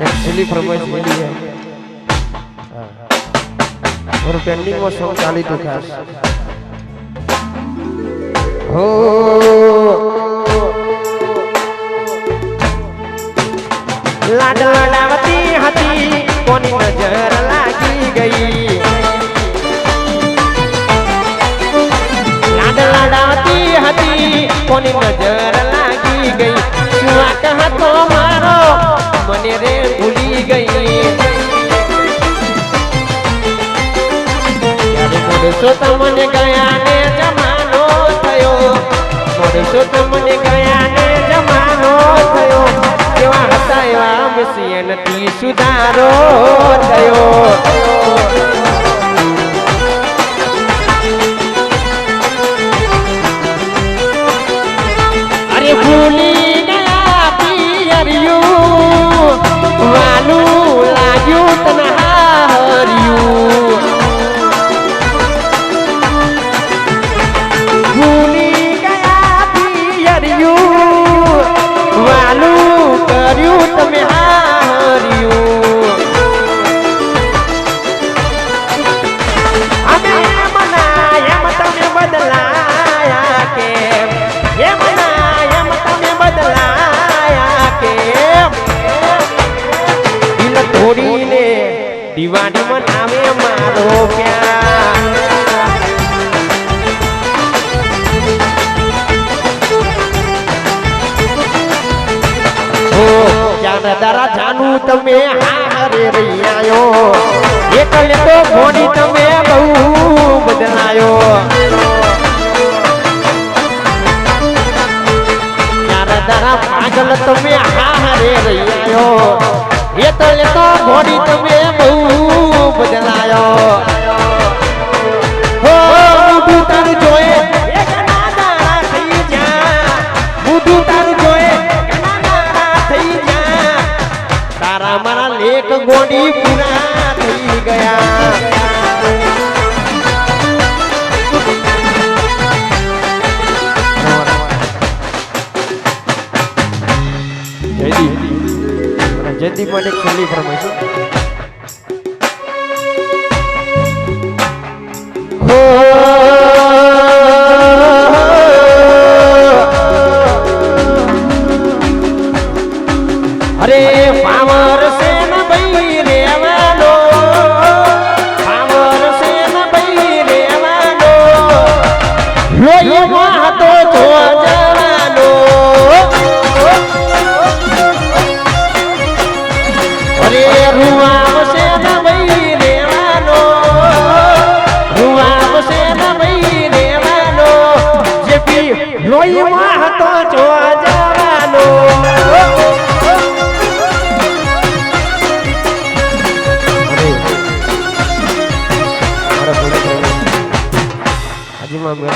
Actually પ્રમોશ મળી જાય મારું પેન્ડિંગમાં સોંગ ચાલી તું ખાસ. હો. લાડલા હતી કોની નજર લાગી ગઈ? લાડલા હતી કોની નજર ગયા ને જમાનો થયો. મોડસો તમને ગયા ને જમાનો થયો. કેવા હતા એવા નથી સુધારો થયો. તમે હારે રહી આયો એકલે તો મોડી તમે માટે એક છેલ્લી ફરમાઈશ.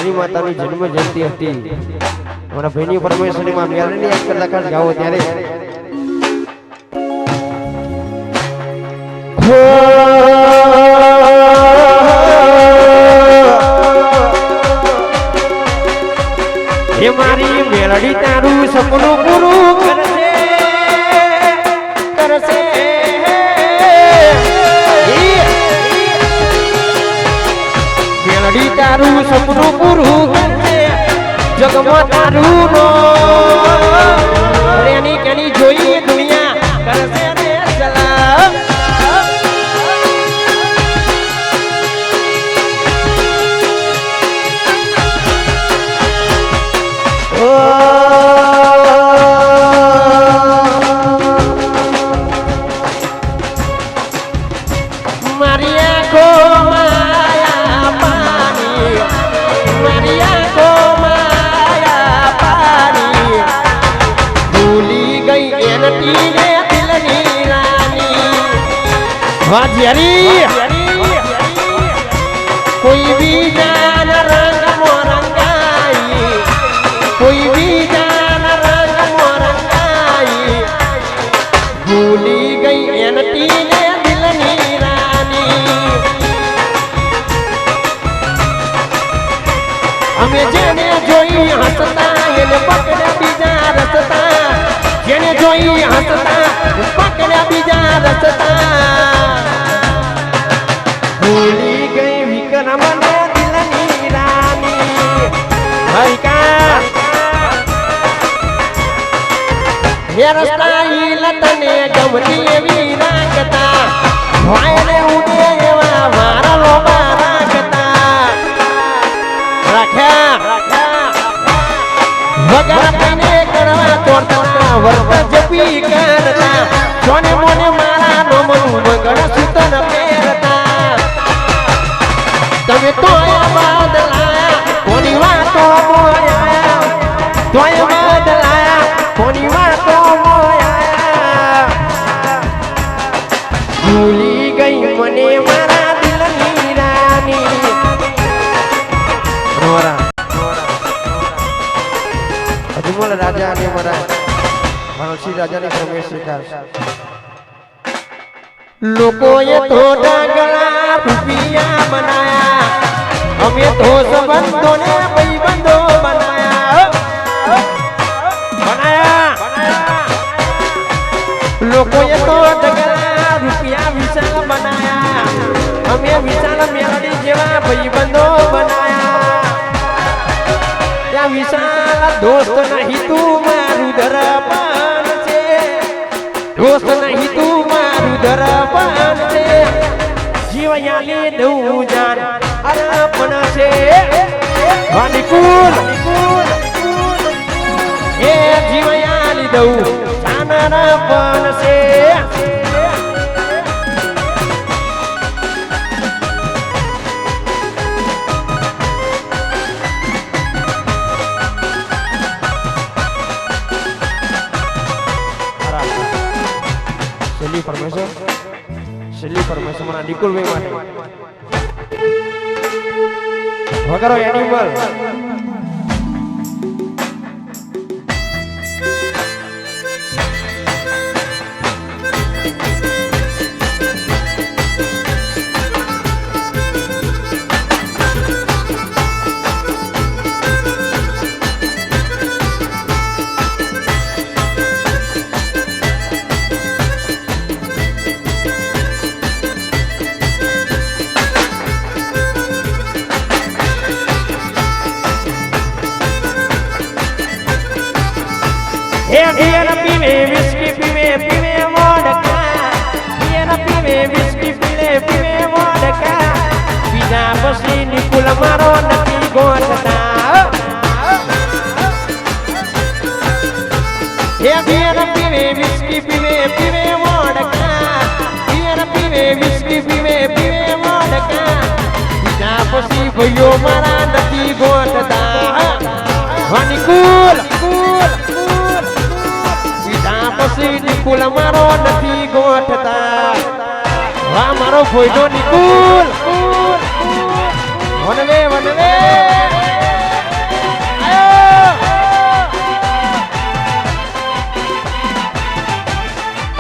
આજે માં મેરણી માતાની જન્મ જયંતિ હતી. મારા ભાઈની પરમેશ્વરી માં મેરણી એક કલાકાર ગાવો ત્યારે. હે મારી મેળડી, તારું સપનું પૂરું કરશે કરશે મેળડી, તારું સપનું જગમાં તારું નો કોઈ બીજા રંગમાં રંગાઈ કોઈ બીજા રંગમાં રંગાઈ ભૂલી ગઈ એનથી ને દિલની અમે જેને જોઈ હસતા, એને પકડ્યા બીજા રસતા. જેને જોઈ હસતા પકડ્યા બીજા હેરસ્ટાઈલ તમે તો બદલાયા અજમલ રાજા અને મારા માનસી રાજાની પ્રવેશ સ્વીકાર લોકોએ તો ડાગલા રૂપિયા બનાયા. અમે તો સંબંધોને ભાઈબંધો બનાયા. બનાયા. લોકોએ તો ડાગલા રૂપિયા વિશાળ બનાયા. અમે વિશાળ મેલડી જેવા ભાઈબંધો બનાયા. વિશાળ દોસ્ત નહીં તું મારું દરબાન છે. દોસ્ત નહીં તું મારું દરબાન છે. જીવયાલી દઉં જાન અર્પણ છે. અનિકુલ એ જીવયાલી દઉં જાન અર્પણ છે. શૈલી પરમેશ્વર. શૈલી પરમેશ્વર મારા નિકુલભાઈ માટે. વગરો એનિમલ હે બિયર પીવે વિસ્કી પીવે પીવે વોડકા બિયર પીવે વિસ્કી પીવે પીવે પછી નિકુલ મારો નથી ગોઠતા હે બિયર પીવે વિસ્કી પીવે પીવે વોડકા બિયર પીવે વિસ્કી પીવે પીવે વોડકા બીજા પછી ભાઈઓ મારા નિકુલ અમારો નથી ગોઠતા. વાહ મારો ફોઈનો નિકુલ. One way one way.